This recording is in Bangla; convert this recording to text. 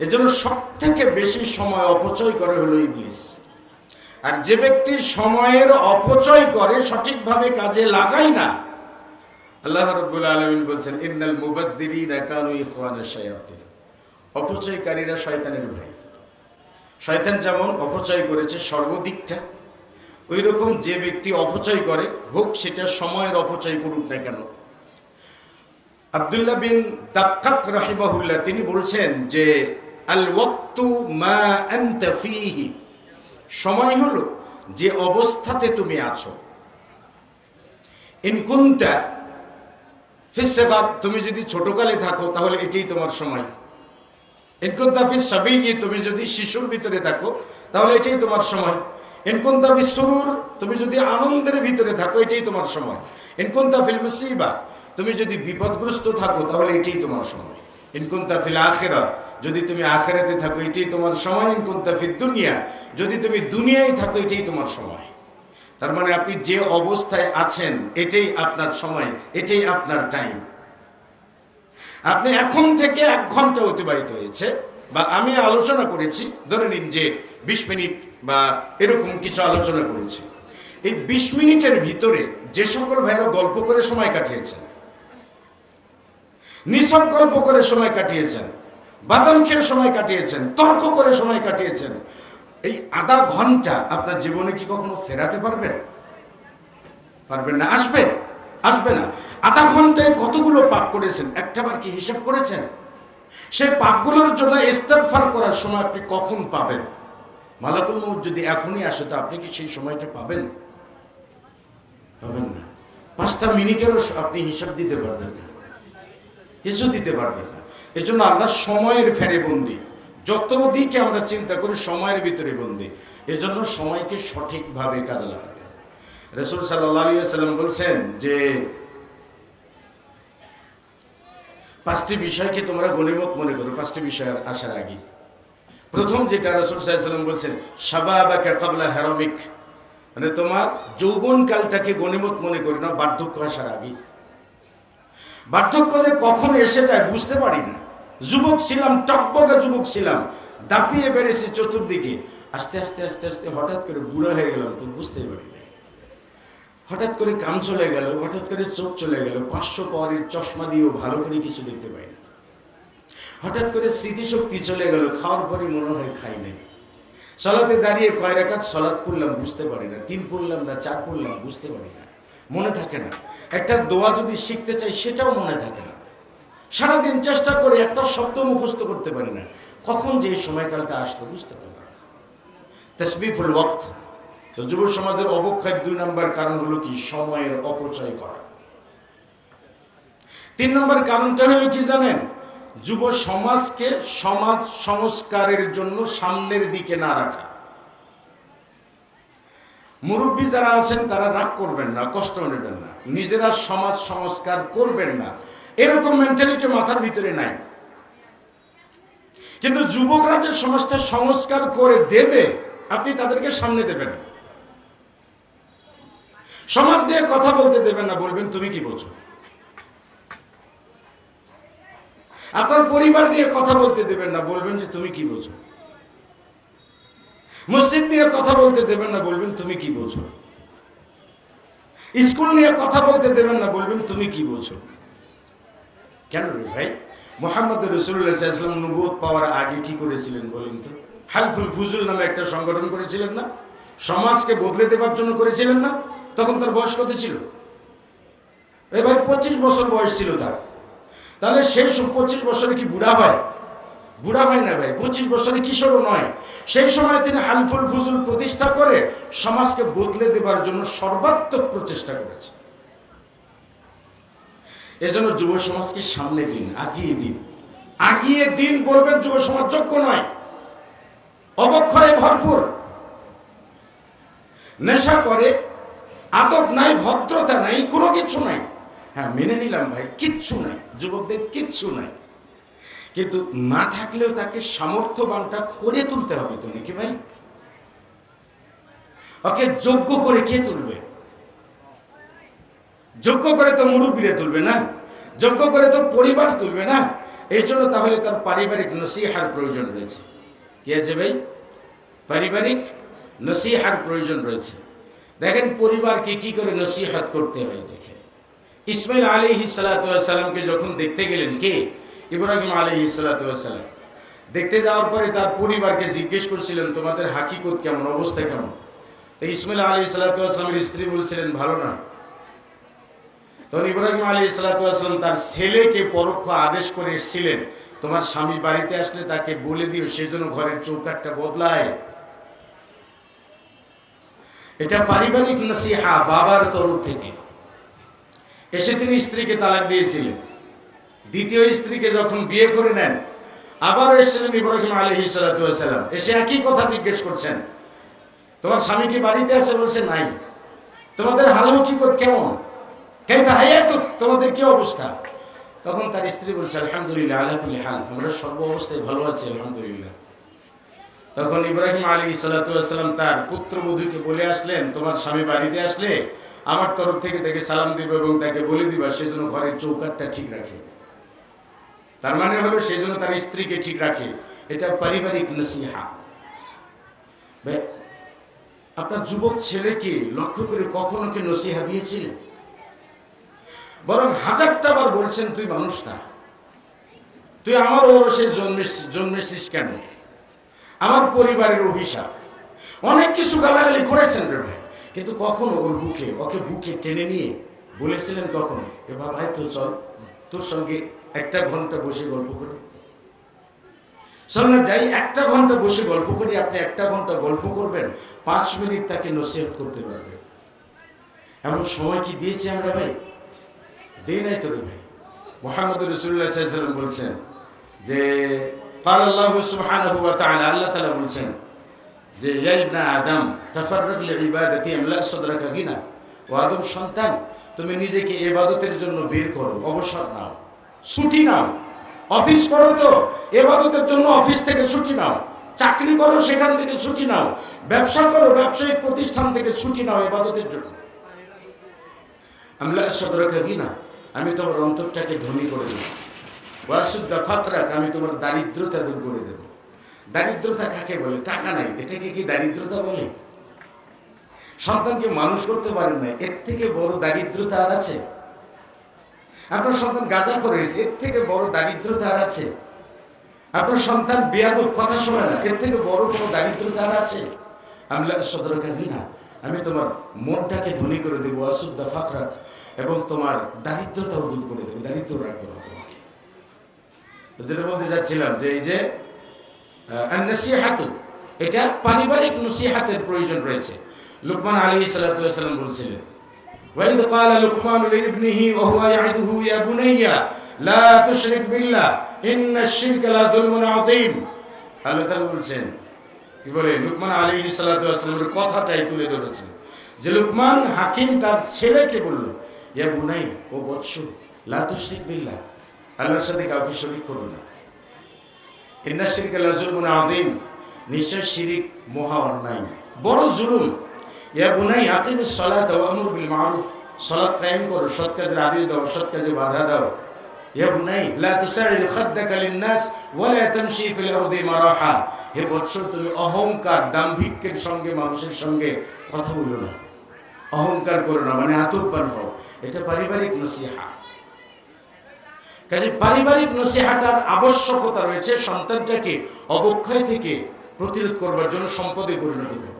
এজন্য সব থেকে বেশি সময় অপচয় করে হলো ইবলিস। আর যে ব্যক্তি সময়ের অপচয় করে, সঠিকভাবে কাজে লাগায় না, আল্লাহ রব্বুল আলমিন বলছেন, ইন্নাল মুবাদ্দিরিনা কানু ইখওয়ানাশ শায়াতিন। অপচয়কারীরা শয়তানের ভাই। শয়তান যেমন অপচয় করেছে সর্বদিকটা ওই রকম যে ব্যক্তি অপচয় করে, হোক সেটা সময়ের অপচয় করুক না কেন। আবদুল্লাহ বিন দাক্কাক রাহিমাহুল্লাহ তিনি বলছেন যে সময় হলো যে অবস্থাতে তুমি আছো। তুমি যদি ছোটকালে থাকো, তাহলে এটাই তোমার সময়। ইনকুন্তা ফিস সাবিগি তুমি যদি শিশুর ভিতরে থাকো, তাহলে এটাই তোমার সময়। ইনকুন্তা ফিস সুরুর তুমি যদি আনন্দের ভিতরে থাকো, এটাই তোমার সময়। ইনকুন্তা ফিল মুসিবা তুমি যদি বিপদগ্রস্ত থাকো, তাহলে এটাই তোমার সময়। ইনকুন্তা ফিল আখেরা, যদি তুমি আখেরাতে থাকো, এটাই তোমার সময়। ইনকুন্তা ফিল দুনিয়া, যদি তুমি দুনিয়ায় থাকো, এটাই তোমার সময়। তার মানে আপনি যে অবস্থায় আছেন, এটাই আপনার সময়, এটাই আপনার টাইম আপনি এখন থেকে এক ঘণ্টা অতিবাহিত হয়েছে, বা আমি আলোচনা করেছি, ধরে নিন যে বিশ মিনিট বা এরকম কিছু আলোচনা করেছি। এই বিশ মিনিটের ভিতরে যে সকল ভাইয়েরা গল্প করে সময় কাটিয়েছেন নিছক গল্প করে সময় কাটিয়েছেন, বাদাম খেয়ে সময় কাটিয়েছেন, তর্ক করে সময় কাটিয়েছেন। এই আধা ঘণ্টা আপনার জীবনে কি কখনো ফেরাতে পারবেন? পারবেন না, আসবে আসবে না। আধা ঘন্টায় কতগুলো পাপ করেছেন? একটাবার কি হিসাব করেছেন? সেই পাপগুলোর জন্য ইস্তেগফার করার সময় আপনি কখন পাবেন? মালাকুল মৌত যদি এখনই আসে, তো আপনি কি সেই সময়টা পাবেন? পাবেন না। পাঁচটা মিনিটেরও আপনি হিসাব দিতে পারবেন না। কিছু দিতে পারবেন না। এজন্য আমরা সময়ের ফেরে বন্দি। যত দিকে আমরা চিন্তা করি, সময়ের ভিতরে বন্দি। এজন্য সময়কে সঠিকভাবে কাজে লাগাতে। রসুল সাল্লাম বলছেন যে, পাঁচটি বিষয়কে তোমরা গণিমত মনে করো। পাঁচটি বিষয় আসার আগে। প্রথম যেটা রসুল সাল্লাম বলছেন সাবাবাকা কাবলা হেরমিক। মানে তোমার যৌবনকালটাকে গণিমত মনে করি না, বার্ধক্য আসার আগে। বার্ধক্য যে কখন এসে যায় বুঝতে পারি না যুবক ছিলাম, টকবগা যুবক ছিলাম, দাপিয়ে বেড়েছি চতুর্দিকে। আস্তে আস্তে আস্তে আস্তে হঠাৎ করে বুড়ো হয়ে গেলাম তো বুঝতে পারি না হঠাৎ করে কান চলে গেল, হঠাৎ করে চোখ চলে গেল, পাঁচশো পাওয়ারের চশমা দিয়েও ভালো করে কিছু দেখতে পাই না হঠাৎ করে স্মৃতিশক্তি চলে গেল, খাওয়ার পরে মনে হয় খাই নাই। সলাতে দাঁড়িয়ে কয় সলাদ পড়লাম, বুঝতে পারি না, তিন পড়লাম না, চার পড়লাম, বুঝতে পারি না। মনে থাকে না। একটা দোয়া যদি শিখতে চাই, সেটাও মনে থাকে না। সারাদিন চেষ্টা করে একটা শব্দ মুখস্থ করতে পারি না। কখন যে সময়কালটা আসলো বুঝতে পারি না। তসবিফুল ওয়াক্ত। তো যুব সমাজের অবক্ষয়ের দুই নম্বর কারণ হলো কি? সময়ের অপচয় করা। তিন নম্বর কারণটা হলো কি জানেন? যুব সমাজকে সমাজ সংস্কারের জন্য সামনের দিকে না রাখা। মুরব্বী যারা আছেন, তারা রাগ করবেন না, কষ্ট নেবেন না। নিজেরা সমাজ সংস্কার করবেন না। এরকম মেন্টালিটি মাথার ভিতরে নাই। কিন্তু যুবকরা যে সমাজটা সংস্কার করে দেবে, আপনি তাদেরকে সামনে দেবেন না। সমাজ নিয়ে কথা বলতে দেবেন না, বলবেন, তুমি কি বোঝো আপনার পরিবার নিয়ে কথা বলতে দেবেন না, বলবেন যে, তুমি কি বোঝো মসজিদ নিয়ে কথা বলতে দেবেন না, বলবেন, তুমি কি বোঝো? স্কুল নিয়ে কথা বলতে দেবেন না, বলবেন, তুমি কি বোঝো? কেন রে ভাই? মোহাম্মদ রসুল্লাহাম নবুত পাওয়ার আগে কি করেছিলেন বলেন তো? হালফুল ফুজুল নামে একটা সংগঠন করেছিলেন না? সমাজকে বদলে দেবার জন্য করেছিলেন না? তখন তার বয়স কত ছিল? এ ভাই পঁচিশ বছর বয়স ছিল তার। তাহলে সেই পঁচিশ বছরে কি বুড়া হয়? বুড়া হয় না ভাই, পঁচিশ বছরে কিশোরও নয়। সেই সময় তিনি হালফুল ফুজুল প্রতিষ্ঠা করে সমাজকে বদলে দেবার জন্য সর্বাত্মক প্রচেষ্টা করেছে এজন্য যুব সমাজকে সামনে দিন, আগিয়ে দিন। আগিয়ে দিন বলবেন যুব সমাজ যোগ্য নয়। অবক্ষয়ে ভরপুর। নেশা করে, আদব নাই, ভদ্রতা নাই, কোনো কিছু নাই। হ্যাঁ মেনে নিলাম ভাই, কিচ্ছু নাই। যুবকদের কিচ্ছু নাই। কিন্তু না থাকলেও তাকে সামর্থ্যবানটা করে তুলতে হবে তো নাকি ভাই? ওকে যোগ্য করে কে তুলবে? যোগ্য করে তো মুরব্বীরে তুলবে না? যোগ্য করে তো পরিবার তুলবে না? এই জন্য তাহলে তার পারিবারিক নসিহার প্রয়োজন রয়েছে। কি আছে ভাই? পারিবারিক নসিহার প্রয়োজন রয়েছে। দেখেন পরিবারকে কি করে নসিহাত করতে হয়, দেখেন। ইসমাইল আলী সালাতামকে যখন দেখতে গেলেন কে? ইব্রাহিম আলী সালাতাম দেখতে যাওয়ার পরে তার পরিবারকে জিজ্ঞেস করছিলেন, তোমাদের হাকিকত কেমন? অবস্থা কেমন? তো ইসমাইল আলী সালাতামের স্ত্রী বলছিলেন, ভালো না। তখন ইব্রাহিম আলী সালাতাম তার ছেলেকে পরোক্ষ আদেশ করে এসেছিলেন, তোমার স্বামী বাড়িতে আসলে তাকে বলে দিও সেজন্য ঘরের চৌকাটটা বদলায়। এটা পারিবারিক নসিহা বাবার তরফ থেকে। এসে তিনি স্ত্রীকে তালাক দিয়েছিলেন। দ্বিতীয় স্ত্রীকে যখন বিয়ে করে নেন আবার এসেছিলেন ইব্রাহিম আলহি সালাম এসে একই কথা জিজ্ঞেস করছেন, তোমার স্বামী কি বাড়িতে আছে? বলছে, নাই। তোমাদের হাল হকিকত কেমন? তোমাদের কি অবস্থা? তখন তার স্ত্রী বলছে, আলহামদুলিল্লাহ আলহামদুলিল্লাহ হাল, আমরা সর্ব অবস্থায় ভালো আছি, আলহামদুলিল্লাহ। তখন ইব্রাহিম আলী সাল্লাম তার পুত্রবধূকে বলে আসলেন, তোমার স্বামী বাড়িতে আসলে আমার তরফ থেকে তাকে সালাম দিব এবং তাকে বলে দিবা সেজন্য ঘরের চৌকাটটা ঠিক রাখে। তার মানে হলো সেজন্য তার স্ত্রীকে ঠিক রাখে। এটা পারিবারিক নসিহা। ভাই, আপনার যুবক ছেলেকে লক্ষ্য করে কখনো কি নসিহা দিয়েছিলেন? বরং হাজারটা বার বলছেন তুই মানুষ না। তুই আমার ওরসে জন্মেছিস জন্মেছিস কেন? আমার পরিবারের অভিশাপ। অনেক কিছু গালাগালি করেছেন রে ভাই। কিন্তু কখনো ওর বুকে ওকে বুকে টেনে নিয়ে বলেছিলেন কখনো এ বাবাই তো চল তোর সঙ্গে একটা ঘন্টা বসে গল্প করি চল না যাই একটা ঘন্টা বসে গল্প করি আপনি একটা ঘন্টা গল্প করবেন পাঁচ মিনিট তাকে নসিহত করতে পারবেন এমন সময় কি দিয়েছি আমরা ভাই দেই নাই তোর ভাই মোহাম্মদ রসুল্লাহ সাল্লাম বলছেন যে قال الله سبحانه وتعالى আল্লাহ তাআলা বলছেন যে ইয়া ইবনা আদম তাফাররাক লিইবাদাতি আমলা সাদরাকা গিনা ও আদম সন্তান তুমি নিজেকে ইবাদতের জন্য বের করো অবসর নাও ছুটি নাও। অফিস করো তো। এবাদতের জন্য অফিস থেকে ছুটি নাও। চাকরি করো, সেখান থেকে ছুটি নাও। ব্যবসা করো, ব্যবসায়িক প্রতিষ্ঠান থেকে ছুটি নাও ইবাদতের জন্য। আমলা সাদরাকা গিনা আমি তোমার অন্তরটাকে ধনী করে দেবো। ওয়াসুদ্দা ফাতরাক আমি তোমার দারিদ্রতা দূর করে দেব। দারিদ্রতা কাকে বলে? টাকা নাই। এটাকে কি দারিদ্রতা বলে? সন্তানকে মানুষ করতে পারেন না। এর থেকে বড় দারিদ্রতা আর আছে? আপনার সন্তান গাঁজা করেছে এর থেকে বড় দারিদ্রতা আছে। আপনার সন্তান বেয়াদব, কথা শোনে না, এর থেকে বড় কোনো দারিদ্রতা আর আছে? আমি সদরকার না। আমি তোমার মনটাকে ধনী করে দেবো, অশুদ্ধ ফাতরাক এবং তোমার দারিদ্রতাও দূর করে দেবো, দারিদ্র রাখব না তোমাকে। যেটা বলতে চাচ্ছিলাম যে এই যে নসিহাতু এটা পারিবারিক নসিহাতের প্রয়োজন রয়েছে। লুকমান আলী সাল্লাম বলছিলেন وإذ قال لقمان لابنه وهو يعده يا بني لا تشرك بالله إن الشرك لظلم عظيم আল্লাহ তাআলা বলছেন কি বলে লুকমান আলী সাল্লামের কথাটাই তুলে ধরেছেন যে লুকমান হাকিম তার ছেলেকে বলল ইয়া বুনাই ও বৎস লা তুশরিক বিল্লাহ আল্লাহর সাথে কাউকে শরিক করো না ইন্না শিরক লাজুলমুন আযীম নিশ্চয় শিরিক মহা অন্যায় বড় জুলুম ইয়া বুনাই আকিমিস সালাত ওয়া বিল মারুফ সালাত কায়েম করো সৎ কাজের দাও সৎ বাধা দাও ইয়া বুনাই লা তুসারিল খাদ্দাকা লিন-নাস ওয়া লা তামশি ফিল আরদি মারাহা তুমি অহংকার দাম্ভিক্যের সঙ্গে মানুষের সঙ্গে কথা বলো না অহংকার করো না মানে আতব্বান হও এটা পারিবারিক নসিহা কাজে পারিবারিক নসিহাটার আবশ্যকতা রয়েছে সন্তানটাকে অবক্ষয় থেকে প্রতিরোধ করবার জন্য সম্পদে পরিণত করবার